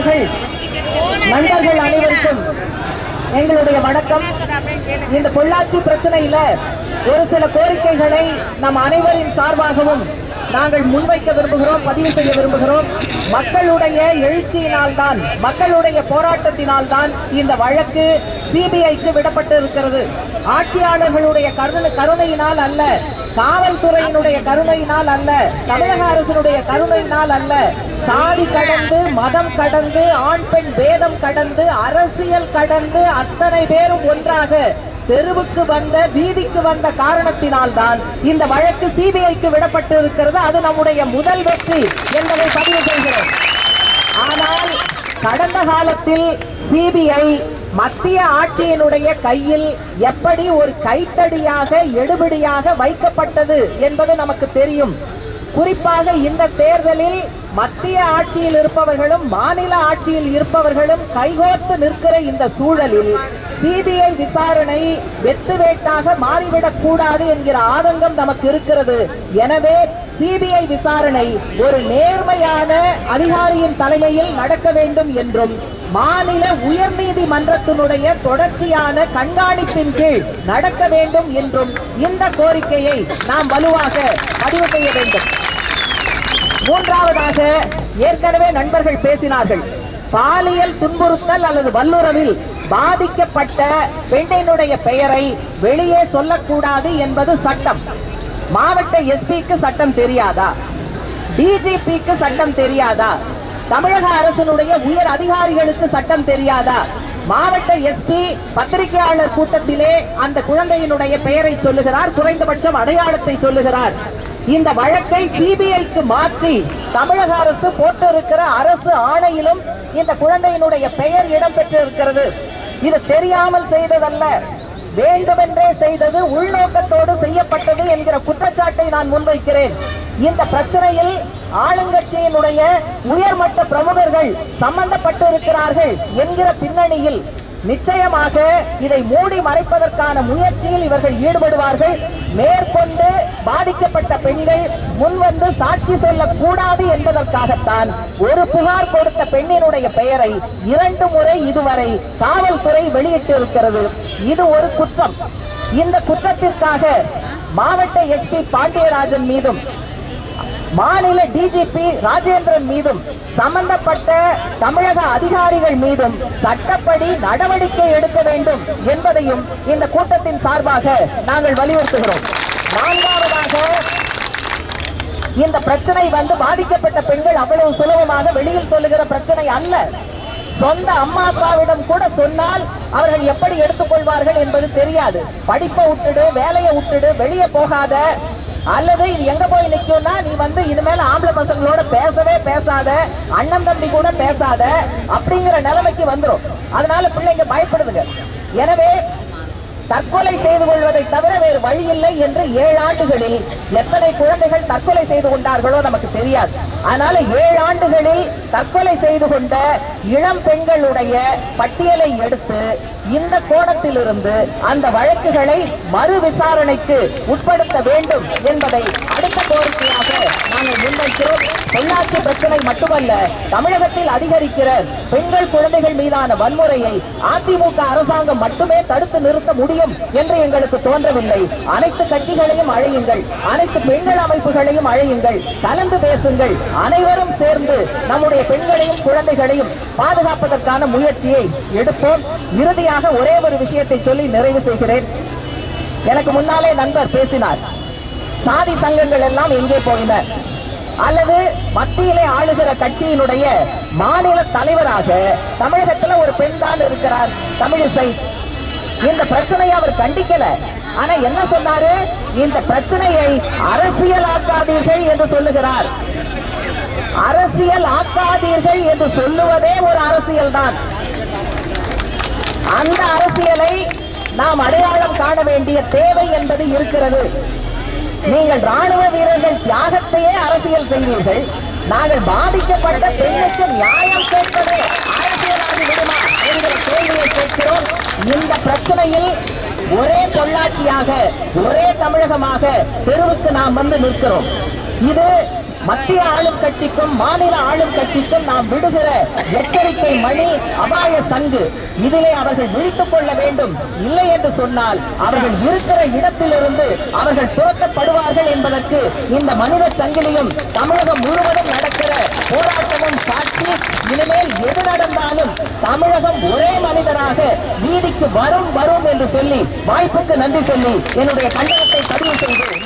நண்பர்கள் நண்பர்கள் அனைவருக்கும் எங்களுடைய வணக்கம். இந்த பொள்ளாச்சி பிரச்சனையில ஒரு சில கோரிக்கைகளை நம் அனைவரின் சார்பாகவும் நாங்கள் முன்வைக்க விரும்புகிறோம் பதிவு செய்ய விரும்புகிறோம். மக்களுடைய எழுச்சியினால் தான் மக்களுடைய போராட்டத்தினால் தான் இந்த வழக்கு சிபிஐக்கு விடப்பட்டிருக்கிறது. ஆட்சியாளர்களுடைய கருணை கருணையினால் அல்ல காவல்துறையினுடைய கருணையினால் அல்ல தமிழக அரசினுடைய கருணையினால் அல்ல. சாதி கடந்து மதம் கடந்து ஆண் பெண் பேதம் கடந்து அரசியல் கடந்து அத்தனை பேரும் ஒன்றாக தெருவுக்கு வந்த வீதிக்கு வந்த காரணத்தினால் தான் இந்த வழக்கு சிபிஐக்கு விடப்பட்டு இருக்கிறது அது நம்முடைய முதல் வெற்றி என்பதை பதிவு செய்கிறோம். ஆனால் கடந்த காலத்தில் சிபிஐ மத்திய ஆட்சியினுடைய கையில் எப்படி ஒரு கைத்தடியாக எடுபடியாக வைக்கப்பட்டது என்பது நமக்கு தெரியும். குறிப்பாக இந்த தேர்தலில் மத்திய ஆட்சியில் இருப்பவர்களும் மாநில ஆட்சியில் இருப்பவர்களும் கைகோர்த்து நிற்கிற இந்த சூழலில் சிபிஐ விசாரணை வெத்துவேட்டாக மாறிவிடக் கூடாது என்கிற ஆதங்கம் நமக்கு இருக்கிறது. எனவே சிபிஐ விசாரணை ஒரு நேர்மையான அதிகாரியின் தலைமையில் நடக்க வேண்டும் என்றும் மாநில உயர்நீதிமன்றத்தினுடைய தொடர்ச்சியான கண்காணிப்பின் கீழ் நடக்க வேண்டும் என்றும் இந்த கோரிக்கையை நாம் வலுவாக பதிவு செய்ய வேண்டும். மூன்றாவதாக ஏற்கனவே நண்பர்கள் பேசினார்கள். பாலியல் துன்புறுத்தல் அல்லது வல்லுறவில் பாதிக்கப்பட்ட பெண்ணினுடைய பெயரை வெளியே சொல்லக்கூடாது என்பது சட்டம். மாவட்ட எஸ்பிக்கு சட்டம் தெரியாதா? டிஜிபிக்கு சட்டம் தெரியாதா? தமிழக அரசினுடைய உயர் அதிகாரிகளுக்கு சட்டம் தெரியாதா? மாவட்ட எஸ்பி பத்திரிகையாளர் கூட்டத்திலே அந்த குழந்தையினுடைய பெயரை சொல்லுகிறார் குறைந்தபட்சம் அடையாளத்தை சொல்லுகிறார். இந்த வழக்கை சிபிஐக்கு மாற்றி தமிழக அரசு போட்டிருக்கிற அரசு ஆணையிலும் இந்த குழந்தையினுடைய பெயர் இடம்பெற்று இருக்கிறது இது தெரியாமல் செய்ததல்ல. வேண்டுமென்றே செய்தது உள்நோக்கத்தோடு செய்யப்பட்டது என்கிற குற்றச்சாட்டை நான் முன்வைக்கிறேன். இந்த பிரச்சனையில் ஆளுங்கட்சியினுடைய உயர்மட்ட பிரமுகர்கள் சம்பந்தப்பட்டு இருக்கிறார்கள் என்கிற பின்னணியில் நிச்சயமாக இதை மூடி மறைப்பதற்கான முயற்சியில் இவர்கள் ஈடுபடுவார்கள். மேற்கொண்டு பாதிக்கப்பட்ட பெண்கள் முன்வந்து சாட்சி சொல்லக்கூடாது என்பதற்காகத்தான் ஒரு புகார் கொடுத்த பெண்ணினுடைய பெயரை இரண்டு முறை இதுவரை காவல்துறை வெளியிட்டிருக்கிறது. இது ஒரு குற்றம். இந்த குற்றத்திற்காக மாவட்ட எஸ்பி பாண்டியராஜன் மீதும் மாநில டிஜிபி ராஜேந்திரன் மீதும் சம்பந்தப்பட்ட தமிழக அதிகாரிகள் மீதும் சட்டப்படி நடவடிக்கை எடுக்க வேண்டும் என்பதையும் இந்த கூட்டத்தின் சார்பாக நாங்கள் வலியுறுத்துகிறோம். நான்காவதாக இந்த பிரச்சனை வந்து பாதிக்கப்பட்ட பெண்கள் அவ்வளவு சுலபமாக வெளியில் சொல்லுகிற பிரச்சனை அல்ல. சொந்த அம்மா அப்பாவிடம் கூட சொன்னால் அவர்கள் எப்படி எடுத்துக்கொள்வார்கள் என்பது தெரியாது. படிப்பை விட்டுடு வேலையை விட்டுடு வெளியே போகாத அல்லது இது எங்க போய் நிக்கும்னா நீ வந்து இனிமேல் ஆம்பளை பசங்களோட பேசவே பேசாத அண்ணன் தம்பி கூட பேசாத அப்படிங்கிற நிலைமைக்கு வந்துடும் அதனால பிள்ளைங்க பயப்படுதுங்க. எனவே தற்கொலை செய்து கொள்வதை தவிர வேறு வழி இல்லை என்று ஏழு ஆண்டுகளில் எத்தனை குழந்தைகள் தற்கொலை செய்து கொண்டார்களோ நமக்கு தெரியாது. அதனால ஏழு ஆண்டுகளில் தற்கொலை செய்து கொண்ட இளம் பெண்களுடைய பட்டியலை எடுத்து இந்த கோணத்திலிருந்து அந்த வழக்குகளை மறு விசாரணைக்கு உட்படுத்த வேண்டும் என்பதை அடுத்த கோரிக்கையாக நாங்கள் முன்வைக்கிறோம். பொள்ளாச்சி பிரச்சனை மட்டுமல்ல தமிழகத்தில் அதிகரிக்கிற பெண்கள் குழந்தைகள் மீதான வன்முறையை அதிமுக அரசாங்கம் மட்டுமே தடுத்து நிறுத்த முடியும் என்று எங்களுக்கு தோன்றவில்லை. அனைத்து கட்சிகளையும் அழையுங்கள் அனைத்து பெண்கள் அமைப்புகளையும் அழையுங்கள் கலந்து பேசுங்கள். அனைவரும் சேர்ந்து நம்முடைய பெண்களையும் குழந்தைகளையும் பாதுகாப்பதற்கான முயற்சியை எடுப்போம். இறுதியாக ஒரே ஒரு விஷயத்தை சொல்லி நிறைவு செய்கிறேன். எனக்கு முன்னாலே நண்பர் பேசினார். சாதி சங்கங்கள் எல்லாம் எங்கே போயின அல்லது மத்தியிலே ஆளுகிற கட்சியினுடைய மாநில தலைவராக தமிழகத்துல ஒரு பெண் தான் இருக்கிறார் தமிழிசை. இந்த பிரச்சனையை அவர் கண்டிக்கல. ஆனா என்ன சொன்னாரு? இந்த பிரச்சனையை அரசியலாக்காதீர்கள் என்று சொல்லுகிறார். அரசியல் ஆக்காதீர்கள் என்று சொல்லுவதே ஒரு அரசியல் தான். அந்த அரசியலை நாம் அடையாளம் காண வேண்டிய தேவை என்பது இருக்கிறது. நீங்கள் ராணுவ வீரர்கள் தியாகத்தையே அரசியல் செய்வீர்கள். நாங்கள் பாதிக்கப்பட்ட பெண்ணுக்கு நியாயம் கேட்பது அரசியலாகி விடுமா என்கிற கேள்வியை கேட்கிறோம். இந்த பிரச்சனையில் ஒரே பொள்ளாச்சியாக ஒரே தமிழகமாக தெருவுக்கு நாம் வந்து நிற்கிறோம். இது மத்திய ஆளும் கட்சிக்கும் மாநில ஆளும் கட்சிக்கும் நாம் விடுகிற எச்சரிக்கை மணி அபாய சங்கு. இதிலே அவர்கள் விழித்துக் கொள்ள வேண்டும். இல்லை என்று சொன்னால் அவர்கள் இருக்கிற இடத்திலிருந்து அவர்கள் துரத்தப்படுவார்கள் என்பதற்கு இந்த மனித சங்கிலியும் தமிழகம் முழுவதும் நடக்கிற போராட்டமும் சாட்சி இனிமேல் எது நடந்தாலும் தமிழகம் ஒரே மனிதராக வீதிக்கு வரும் வரும் என்று சொல்லி வாய்ப்புக்கு நன்றி சொல்லி என்னுடைய கண்டனத்தை பதிவு செய்து